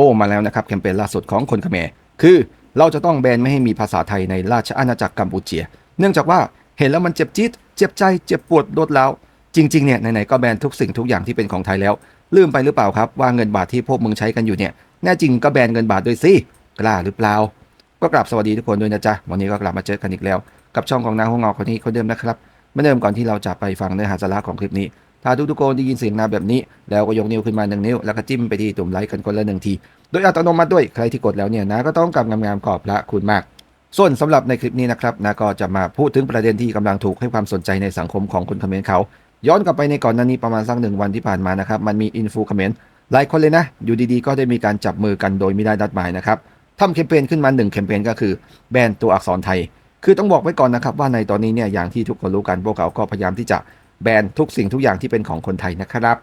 ป้มาแล้วนะครับแคมเปญล่าสุดของคนเขมรคือเราจะต้องแบนไม่ให้มีภาษาไทยในราชอาณาจักรกัมพูชีเนื่องจากว่าเห็นแล้วมันเจ็บจี๊ดเจ็บใจเจ็บปวดรดแล้ว จริงๆเนี่ยไหนๆก็แบนทุกสิ่งทุกอย่างที่เป็นของไทยแล้ว ลืมไปหรือเปล่าครับว่าเงินบาทที่พวกมึงใช้กันอยู่เนี่ยแน่จริงก็แบนเงินบาทด้วยสิกล้าหรือเปล่า ก็กลับสวัสดีทุกคนด้วยนะจ๊ะวันนี้ก็กลับมาเจอกันอีกแล้ว กับช่องของนางหัวงอคนนี้คนเดิมนะครับเมื่อเดิมก่อนที่เราจะไปฟังเนื้อหาสาระของคลิปนี้ ถ้าทุกทุกๆคนได้ยินเสียงนาแบบนี้ แล้วก็ยกนิ้วขึ้นมาหนึ่งนิ้ว แล้วก็จิ้มไปที่ตุ่มไลค์กันคนละหนึ่งที โดยอัตโนมัติด้วยใครที่กดแล้วเนี่ยนะก็ต้องกำงามๆขอบพระคุณมาก ส่วนสำหรับในคลิปนี้นะครับนะก็จะมาพูดถึงประเด็นที่กำลังถูกให้ความสนใจในสังคมของคนเขมรเขา ย้อนกลับไปในก่อนหน้านี้ประมาณสักหนึ่งวันที่ผ่านมานะครับมันมีอินฟูเขมรหลายคนเลยนะอยู่ดีๆ ก็ได้มีการจับมือกันโดยไม่ได้นัดหมายนะครับทำแคมเปญขึ้นมาหนึ่งแคมเปญก็คือแบนตัวอักษรไทย คือต้องบอกไว้ก่อนนะครับว่าในตอนนี้เนี่ยอย่างที่ทุกคนรู้กันพวกเขาก็พยายามที่จะ แบนทุกสิ่งทุกอย่างที่เป็นของคนไทยนะครับ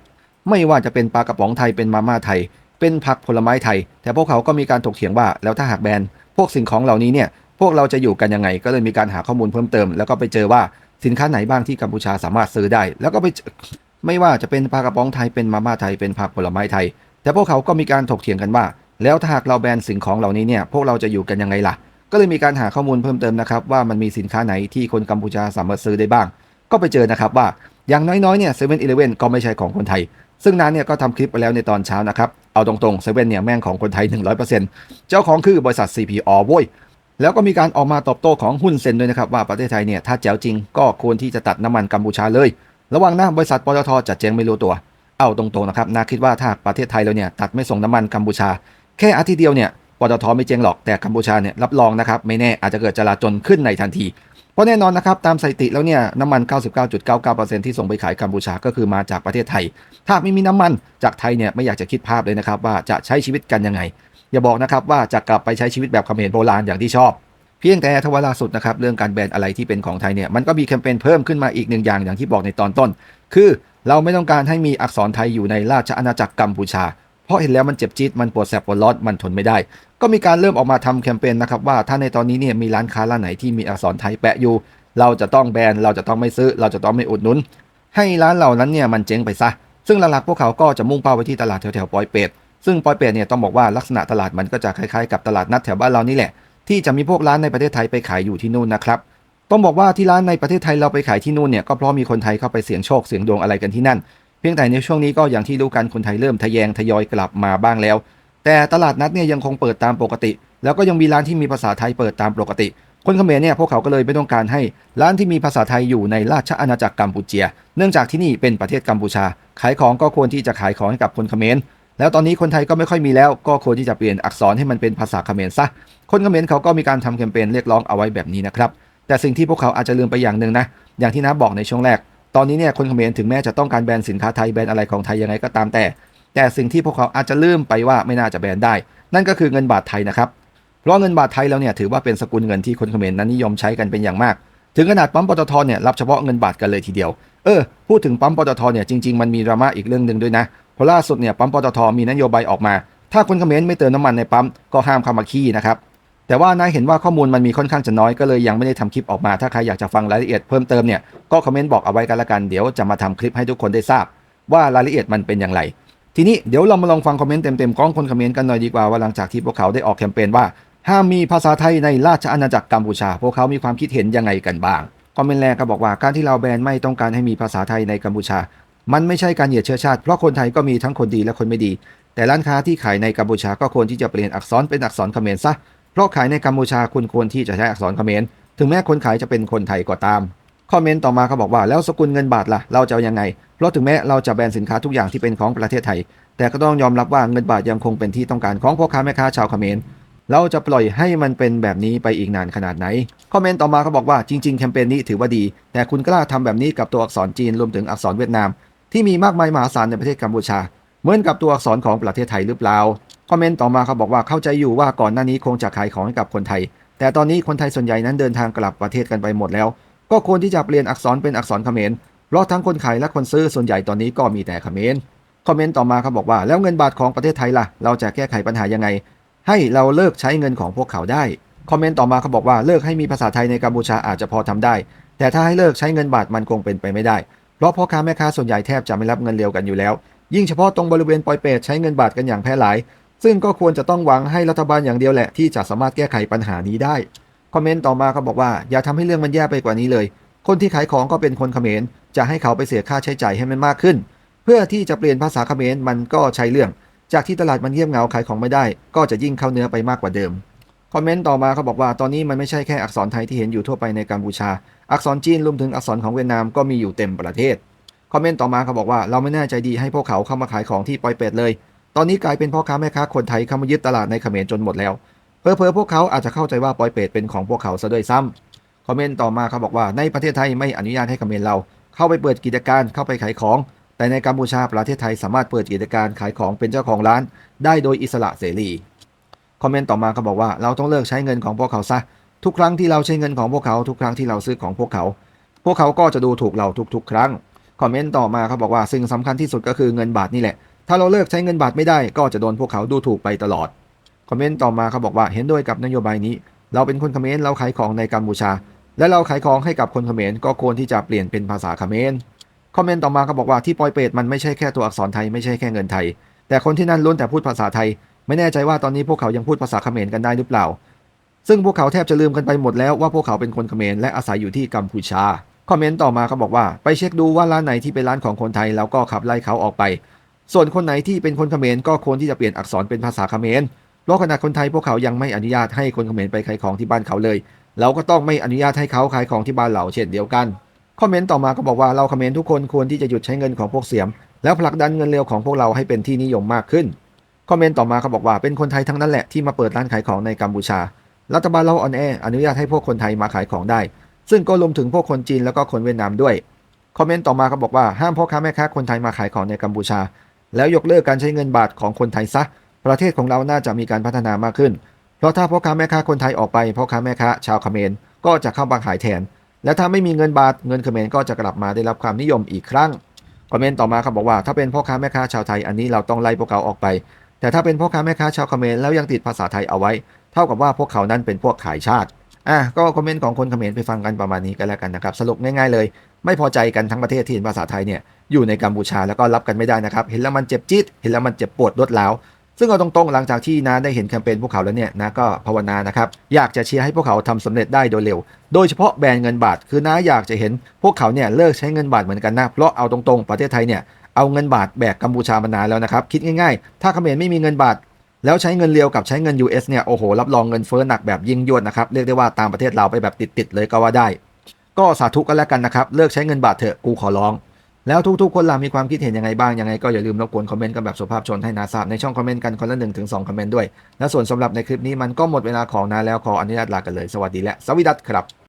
ไม่ว่าจะเป็นปลากระป๋องไทยเป็นมาม่าไทย เป็นผักผลไม้ไทย แต่พวกเขาก็มีการถกเถียงว่าแล้วถ้าหากแบนพวกสิ่งของเหล่านี้เนี่ยพวกเราจะอยู่กันยังไง ก็เลยมีการหาข้อมูลเพิ่มเติม แล้วก็ไปเจอว่าสินค้าไหนบ้างที่กัมพูชาสามารถซื้อได้ แล้วก็ไปไม่ว่าจะเป็นปลากระป๋องไทยเป็นมาม่าไทยเป็นผักผลไม้ไทย แต่พวกเขาก็มีการถกเถียงกันว่า แล้วถ้าหากเราแบนสิ่งของเหล่านี้เนี่ยพวกเราจะอยู่กันยังไงล่ะ ก็เลยมีการหาข้อมูลเพิ่มเติมนะครับว่ามันมีสินค้าไหนที่คนกัมพูชาสามารถซื้อได้บ้าง ก็ไปเจอนะครับว่าอย่างน้อยๆเนี่ยเซเว่นอีเลเว่นก็ไม่ใช่ของคนไทย ซึ่งนั้นเนี่ยก็ทำคลิปไปแล้วในตอนเช้านะครับ เอาตรงๆเซเว่นเนี่ยแม่งของคนไทย 100%เจ้าของคือบริษัท CPO โว้ยแล้วก็มีการออกมาตอบโต้ของหุ้นเซนด้วยนะครับว่าประเทศไทยเนี่ยถ้าแจ๋วจริงก็ควรที่จะตัดน้ำมันกัมพูชาเลย ระวังนะบริษัทปตทจะเจ๊งไม่รู้ตัว เอาตรงๆนะครับนาคิดว่าถ้าประเทศไทยเราเนี่ยตัดไม่ส่งน้ำมันกัมพูชา แค่อาทิตย์เดียวเนี่ยปตทไม่เจ๊งหรอกแต่กัมพูชาเนี่ยรับรองนะครับไม่แน่อาจจะเกิดจลาจลขึ้นในทันที เพราะแน่นอนนะครับตามสถิติแล้วเนี่ยน้ำมัน 99.99%ที่ส่งไปขายกัมพูชาก็คือมาจากประเทศไทย ถ้าไม่มีน้ำมันจากไทยเนี่ยไม่อยากจะคิดภาพเลยนะครับว่าจะใช้ชีวิตกันยังไง อย่าบอกนะครับว่าจะกลับไปใช้ชีวิตแบบเขมรโบราณอย่างที่ชอบเพียงแต่ทว่าล่าสุดนะครับเรื่องการแบนอะไรที่เป็นของไทยเนี่ยมันก็มีแคมเปญเพิ่มขึ้นมาอีกหนึ่งอย่างอย่างที่บอกในตอนต้น คือเราไม่ต้องการให้มีอักษรไทยอยู่ในราชอาณาจักรกัมพูชา เพราะเห็นแล้วมันเจ็บจี๊ดมันปวดแสบปวดร้อนมันทนไม่ได้ ก็มีการเริ่มออกมาทำแคมเปญนะครับว่าถ้าในตอนนี้เนี่ยมีร้านค้าร้านไหนที่มีอักษรไทยแปะอยู่ เราจะต้องแบนเราจะต้องไม่ซื้อ เราจะต้องไม่อุดหนุน ให้ร้านเหล่านั้นเนี่ยมันเจ๊งไปซะ ซึ่งหลักๆพวกเขาก็จะมุ่งเป้าไปที่ตลาดแถวๆปอยเป็ดซึ่งปอยเป็ดเนี่ยต้องบอกว่าลักษณะตลาดมันก็จะคล้ายๆกับตลาดนัดแถวบ้านเรานี่แหละ ที่จะมีพวกร้านในประเทศไทยไปขายอยู่ที่นู่นนะครับต้องบอกว่าที่ร้านในประเทศไทยเราไปขายที่นู่นเนี่ยก็เพราะมีคนไทยเข้าไปเสี่ยงโชคเสี่ยงดวงอะไรกันที่นั่น เพียงแต่ในช่วงนี้ก็อย่างที่รู้กันคนไทยเริ่มทะแยงทยอยกลับมาบ้างแล้ว แต่ตลาดนัดเนี่ยยังคงเปิดตามปกติ แล้วก็ยังมีร้านที่มีภาษาไทยเปิดตามปกติ คนเขมรเนี่ยพวกเขาก็เลยไม่ต้องการให้ร้านที่มีภาษาไทยอยู่ในราชอาณาจักรกัมพูเชีย เนื่องจากที่นี่เป็นประเทศกัมพูชา ขายของก็ควรที่จะขายของให้กับคนเขมรแล้วตอนนี้คนไทยก็ไม่ค่อยมีแล้วก็ควรที่จะเปลี่ยนอักษรให้มันเป็นภาษาเขมรซะ คนเขมรเขาก็มีการทำแคมเปญเรียกร้องเอาไว้แบบนี้นะครับ แต่สิ่งที่พวกเขาอาจจะลืมไปอย่างหนึ่งนะ อย่างที่น้าบอกในช่วงแรก ตอนนี้เนี่ยคนเขมรถึงแม้จะต้องการแบนสินค้าไทยแบนอะไรของไทยยังไงก็ตามแต่ แต่สิ่งที่พวกเขาอาจจะลืมไปว่าไม่น่าจะแบนได้ นั่นก็คือเงินบาทไทยนะครับเพราะเงินบาทไทยแล้วเนี่ยถือว่าเป็นสกุลเงินที่คนเขมรนั้นนิยมใช้กันเป็นอย่างมาก ถึงขนาดปั๊มปตทเนี่ยรับเฉพาะเงินบาทกันเลยทีเดียวเออพูดถึงปั๊มปตทเนี่ยจริงๆมันมีดราม่าอีกเรื่องหนึ่งด้วยนะเพราะล่าสุดเนี่ยปั๊มปตทมีนโยบายออกมา ถ้าคนเขมรไม่เติมน้ำมันในปั๊มก็ห้ามเข้ามาขี้นะครับ แต่ว่านายเห็นว่าข้อมูลมันมีค่อนข้างจะน้อยก็เลยยังไม่ได้ทำคลิปออกมา ถ้าใครอยากจะฟังรายละเอียดเพิ่มเติมเนี่ยก็คอมเมนต์บอกเอาไว้กันละกันเดี๋ยวจะมาทำคลิปให้ทุกคนได้ทราบ ว่ารายละเอียดมันเป็นอย่างไร ทีนี้เดี๋ยวเรามาลองฟังคอมเมนต์เต็มๆของคนเขมรกันหน่อยดีกว่าว่าหลังจากที่พวกเขาได้ออกแคมเปญว่าห้ามมีภาษาไทยในราชอาณาจักรกัมพูชา พวกเขามีความคิดเห็นยังไงกันบ้างคอมเมนต์แรกก็บอกว่าการที่เราแบนไม่ต้องการให้มีภาษาไทยในกัมพูชา มันไม่ใช่การเหยียดเชื้อชาติเพราะคนไทยก็มีทั้งคนดีและคนไม่ดี แต่ร้านค้าที่ขายในกัมพูชาก็ควรที่จะเปลี่ยนอักษรเป็นอักษรเขมรซะ เพราะขายในกัมพูชาคุณควรที่จะใช้อักษรเขมรถึงแม้คนขายจะเป็นคนไทยก็ตาม คอมเมนต์ต่อมาเขาบอกว่าแล้วสกุลเงินบาทล่ะ เราจะยังไง เพราะถึงแม้เราจะแบนสินค้าทุกอย่างที่เป็นของประเทศไทย แต่ก็ต้องยอมรับว่าเงินบาทยังคงเป็นที่ต้องการของพ่อค้าแม่ค้าชาวเขมรเราจะปล่อยให้มันเป็นแบบนี้ไปอีกนานขนาดไหน คอมเมนต์ต่อมาเขาบอกว่าจริงๆ แคมเปญนี้ถือว่าดี แต่คุณกล้าทำแบบนี้กับตัวอักษรจีนรวมถึงอักษรเวียดนาม ที่มีมากมายมหาศาลในประเทศกัมพูชา เหมือนกับตัวอักษรของประเทศไทยหรือเปล่า คอมเมนต์ต่อมาเขาบอกว่าเข้าใจอยู่ว่าก่อนหน้านี้คงจะขายของให้กับคนไทย แต่ตอนนี้คนไทยส่วนใหญ่นั้นเดินทางกลับประเทศกันไปหมดแล้ว ก็ควรที่จะเปลี่ยนอักษรเป็นอักษรเขมร เพราะทั้งคนขายและคนซื้อส่วนใหญ่ตอนนี้ก็มีแต่เขมร คอมเมนต์ต่อมาเขาบอกว่าแล้วเงินบาทของประเทศไทยล่ะ เราจะแก้ไขปัญหายังไง ให้เราเลิกใช้เงินของพวกเขาได้ คอมเมนต์ต่อมาเขาบอกว่าเลิกให้มีภาษาไทยในกัมพูชาอาจจะพอทำได้ แต่ถ้าให้เลิกใช้เงินบาทมันคงเป็นไปไม่ได้ เพราะพ่อค้าแม่ค้าส่วนใหญ่แทบจะไม่รับเงินเร็วกันอยู่แล้ว ยิ่งเฉพาะตรงบริเวณปอยเปตใช้เงินบาทกันอย่างแพร่หลาย ซึ่งก็ควรจะต้องหวังให้รัฐบาลอย่างเดียวแหละที่จะสามารถแก้ไขปัญหานี้ได้ คอมเมนต์ต่อมาเขาบอกว่าอย่าทำให้เรื่องมันแย่ไปกว่านี้เลย คนที่ขายของก็เป็นคนเขมรจะให้เขาไปเสียค่าใช้จ่ายให้มันมากขึ้น เพื่อที่จะเปลี่ยนภาษาเขมรมันก็ใช้เรื่อง จากที่ตลาดมันเงียบเหงาขายของไม่ได้ ก็จะยิ่งเข้าเนื้อไปมากกว่าเดิมคอมเมนต์ต่อมาเขาบอกว่าตอนนี้มันไม่ใช่แค่อักษรไทยที่เห็นอยู่ทั่วไปในกัมพูชา อักษรจีนรวมถึงอักษรของเวียดนามก็มีอยู่เต็มประเทศ คอมเมนต์ต่อมาเขาบอกว่าเราไม่แน่ใจดีให้พวกเขาเข้ามาขายของที่ปอยเป็ดเลย ตอนนี้กลายเป็นพ่อค้าแม่ค้าคนไทยเข้ามายึดตลาดในเขมรจนหมดแล้วเพอเพอพวกเขาอาจจะเข้าใจว่าปอยเป็ดเป็นของพวกเขาซะด้วยซ้ำคอมเมนต์ต่อมาเขาบอกว่าในประเทศไทยไม่อนุญาตให้เขมรเรา เข้าไปเปิดกิจการเข้าไปขายของ แต่ในกัมพูชาประเทศไทยสามารถเปิดกิจการขายของเป็นเจ้าของร้าน ได้โดยอิสระเสรีคอมเมนต์ต่อมาเขาบอกว่าเราต้องเลิกใช้เงินของพวกเขาซะทุกครั้งที่เราใช้เงินของพวกเขาทุกครั้งที่เราซื้อของพวกเขา พวกเขาก็จะดูถูกเราทุกๆ ครั้ง คอมเมนต์ต่อมาเขาบอกว่าสิ่งสำคัญที่สุดก็คือเงินบาทนี่แหละ ถ้าเราเลิกใช้เงินบาทไม่ได้ก็จะโดนพวกเขาดูถูกไปตลอด คอมเมนต์ต่อมาเขาบอกว่าเห็นด้วยกับนโยบายนี้ เราเป็นคนเขมรเราขายของในกัมพูชา และเราขายของให้กับคนเขมรก็ควรที่จะเปลี่ยนเป็นภาษาเขมรคอมเมนต์ต่อมาเขาบอกว่าที่ปอยเปตมันไม่ใช่แค่ตัวอักษรไทยไม่ใช่แค่เงินไทย แต่คนที่นั่นล้วนแต่พูดภาษาไทย ไม่แน่ใจว่าตอนนี้พวกเขายังพูดภาษาเขมรกันได้หรือเปล่า ซึ่งพวกเขาแทบจะลืมกันไปหมดแล้วว่าพวกเขาเป็นคนเขมรและอาศัยอยู่ที่กัมพูชา คอมเมนต์ต่อมาเขาบอกว่าไปเช็คดูว่าร้านไหนที่เป็นร้านของคนไทยแล้วก็ขับไล่เขาออกไป ส่วนคนไหนที่เป็นคนเขมรก็ควรที่จะเปลี่ยนอักษรเป็นภาษาเขมรเพราะขณะคนไทยพวกเขายังไม่อนุญาตให้คนเขมรไปขายของที่บ้านเขาเลย เราก็ต้องไม่อนุญาตให้เขาขายของที่บ้านเราเช่นเดียวกันคอมเมนต์ต่อมาก็บอกว่าเราเขมรทุกคนควรที่จะหยุดใช้เงินของพวกเสียม แล้วผลักดันเงินเร็วของพวกเราให้เป็นที่นิยมมากขึ้นคอมเมนต์ต่อมาเขาบอกว่าเป็นคนไทยทั้งนั้นแหละที่มาเปิดร้านขายของในกัมพูชารัฐบาลเราอ่อนแออนุญาตให้พวกคนไทยมาขายของได้ ซึ่งก็รวมถึงพวกคนจีนแล้วก็คนเวียดนามด้วย คอมเมนต์ต่อมาเขาบอกว่าห้ามพ่อค้าแม่ค้าคนไทยมาขายของในกัมพูชา แล้วยกเลิกการใช้เงินบาทของคนไทยซะ ประเทศของเราน่าจะมีการพัฒนามากขึ้น เพราะถ้าพ่อค้าแม่ค้าคนไทยออกไปพ่อค้าแม่ค้าชาวเขมรก็จะเข้ามาขายแทน และถ้าไม่มีเงินบาทเงินเขมรก็จะกลับมาได้รับความนิยมอีกครั้ง คอมเมนต์ต่อมาเขาบอกว่าถ้าเป็นพ่อค้าแม่ค้าชาวไทยอันนี้เราต้องไล่พวกเขาออกไป แต่ถ้าเป็นพ่อค้าแม่ค้าชาวเขมรแล้วยังติดภาษาไทยเอาไว้ เท่ากับว่าพวกเขานั้นเป็นพวกขายชาติ อะก็คอมเมนต์ของคนเขมรไปฟังกันประมาณนี้กันแล้วกันนะครับ สรุปง่ายๆเลย ไม่พอใจกันทั้งประเทศที่เห็นภาษาไทยเนี่ยอยู่ในกัมพูชาแล้วก็รับกันไม่ได้นะครับ เห็นแล้วมันเจ็บจี๊ดเห็นแล้วมันเจ็บปวดรวดร้าวซึ่งเอาตรงๆ หลังจากที่นาได้เห็นแคมเปญพวกเขาแล้วเนี่ยนะก็ภาวนานะครับอยากจะเชียร์ให้พวกเขาทำสำเร็จได้โดยเร็ว โดยเฉพาะแบรนด์เงินบาท คือน้าอยากจะเห็นพวกเขาเนี่ยเลิกใช้เงินบาทเหมือนกันนะเพราะเอาตรงๆ ประเทศไทยเนี่ยเอาเงินบาทแบกกัมพูชามานานแล้วนะครับคิดง่ายๆ ถ้าเขมรไม่มีเงินบาท แล้วใช้เงินเรียวกับใช้เงิน US เนี่ยโอ้โหรับรองเงินเฟ้อหนักแบบยิ่งยวดนะครับเรียกได้ว่าตามประเทศเราไปแบบติดๆเลยก็ว่าได้ ก็สาธุกันแล้วกันนะครับเลิกใช้เงินบาทเถอะกูขอร้อง แล้วทุกๆ คนล่ะมีความคิดเห็นยังไงบ้างยังไงก็อย่าลืมรบกวนคอมเมนต์กันแบบสุภาพชนให้นาทราบในช่องคอมเมนต์กันคนละหนึ่งถึงสองคอมเมนต์ด้วยและส่วนสำหรับในคลิปนี้มันก็หมดเวลาของนาแล้วขออนุญาตลากันเลยสวัสดีและสวัสดีครับ